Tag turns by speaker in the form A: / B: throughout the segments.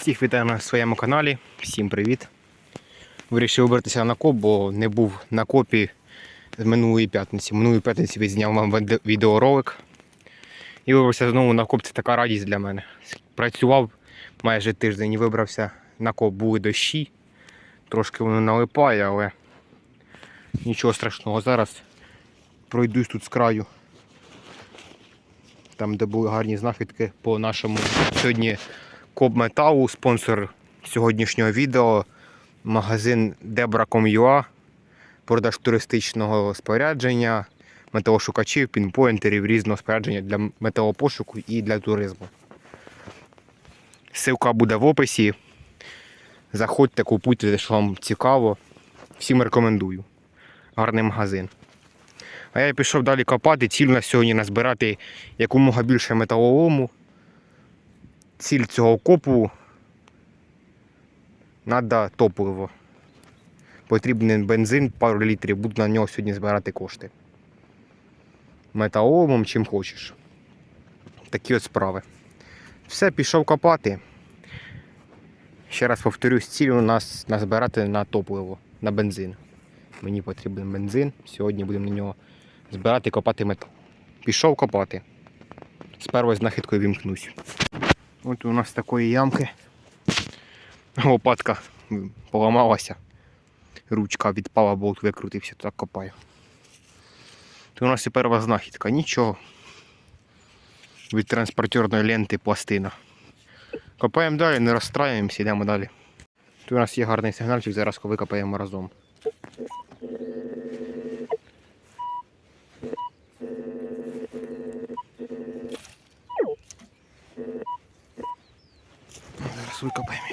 A: Всіх вітаю на своєму каналі. Всім привіт. Вирішив вибратися на коп, бо не був на копі з минулої п'ятниці. Минулої п'ятниці відзняв вам відеоролик. І вибрався знову на коп. Це така радість для мене. Працював майже тиждень і вибрався на коп. Були дощі. Трошки воно налипає, але нічого страшного. Зараз пройдусь тут з краю. Там, де були гарні знахідки по нашому сьогодні Коп Металу, спонсор сьогоднішнього відео, магазин Debra.com.ua, продаж туристичного спорядження, металошукачів, пінпойнтерів, різного спорядження для металопошуку і для туризму. Ссылка буде в описі. Заходьте, купуйте, що вам цікаво. Всім рекомендую. Гарний магазин. А я пішов далі копати, ціль на сьогодні назбирати якомога більше металолому. Ціль цього копу треба топливо. Потрібен бензин, пару літрів, буду на нього сьогодні збирати кошти. Металоломом чим хочеш. Такі от справи. Все, пішов копати. Ще раз повторюсь, ціль у нас назбирати на топливо, на бензин. Мені потрібен бензин. Сьогодні будемо на нього збирати копати метал. Пішов копати. З першою знахідкою вімкнусь. От у нас такої ямки. Лопатка поламалася. Ручка відпала, болт викрутився, так копаю. Тут у нас і перша знахідка. Нічого. Від транспортерної ленти пластина. Копаємо далі, не розстраюємося, йдемо далі. Тут у нас є гарний сигнальчик, зараз викопаємо разом. Зараз викопаємо.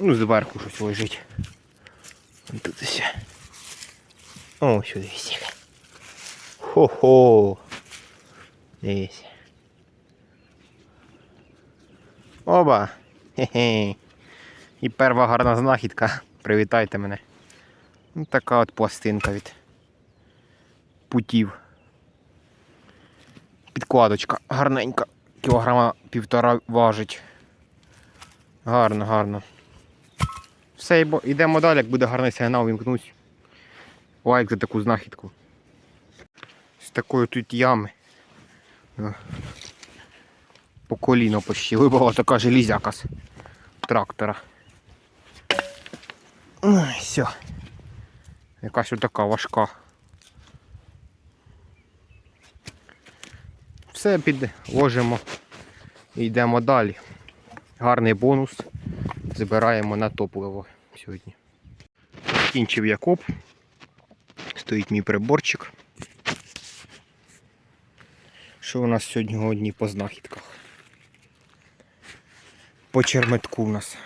A: Ну, зверху щось лежить. Тут все. О, сюди сіка. Хо-хо. Дивись. Оба. Хе-хе. І перша гарна знахідка. Привітайте мене. Ну, така от пластинка від путів. Підкладочка гарненька. Кілограма півтора важить. Гарно, гарно. Все, йдемо далі, як буде гарний сигнал, вімкнусь. Лайк за таку знахідку. З такої тут ями. По коліно почти вибила така железяка з трактора. Все. Якась отака важка. Все підложимо і йдемо далі. Гарний бонус. Збираємо на топливо сьогодні. Кінчив я коп. Стоїть мій приборчик. Що у нас сьогодні по знахідках? По черметку у нас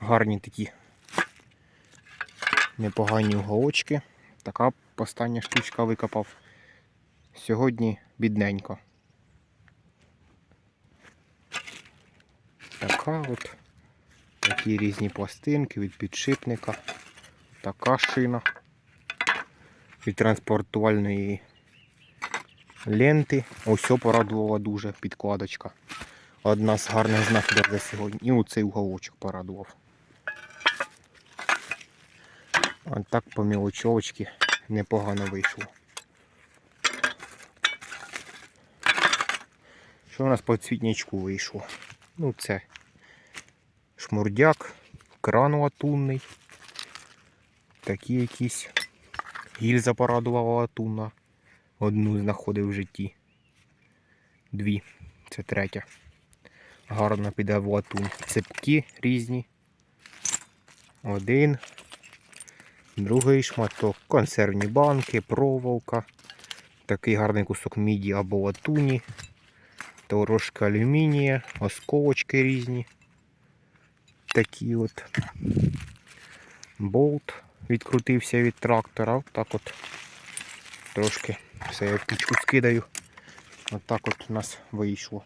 A: гарні такі непогані уголочки. Така остання штучка викопав. Сьогодні бідненько. Така от. Такі різні пластинки від підшипника. Така шина. Від транспортувальної ленти. Ось порадувала дуже підкладочка. Одна з гарних знахідок за сьогодні. І оцей уголочок порадував. А так по мілочовочки непогано вийшло. Що у нас по цвітнячку вийшло? Ну це шмурдяк, кран латунний. Такі якісь. Гільза порадувала латунна. Одну знаходив в житті. Дві. Це третя. Гарно піде в латунь. Цепки різні. Один. Другий шматок. Консервні банки, проволока. Такий гарний кусок міді або латуні. Трошки алюмінія, осколочки різні. Такі от. Болт відкрутився від трактора. Так от трошки все я в пічку скидаю. Отак от у нас вийшло.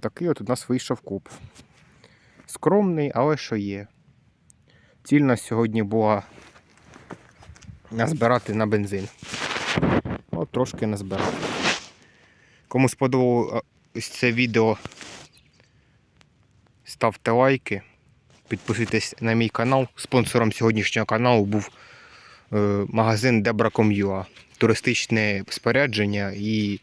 A: Такий от у нас вийшов куб. Скромний, але що є. Ціль на сьогодні була назбирати на бензин. Трошки назбирав. Кому сподобалось це відео, ставте лайки, підписуйтесь на мій канал. Спонсором сьогоднішнього каналу був е, магазин Debra.com.ua. Туристичне спорядження і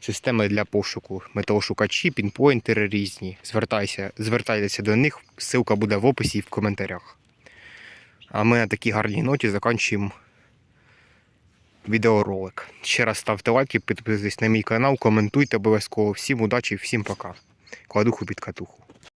A: системи для пошуку. Метеошукачі, пінпойнтери різні. Звертайся, звертайтеся до них, ссылка буде в описі і в коментарях. А ми на такій гарній ноті закінчуємо відеоролик. Ще раз ставте лайки, підписуйтесь на мій канал, коментуйте обов'язково. Всім удачі, всім пока. Кладуху під катуху.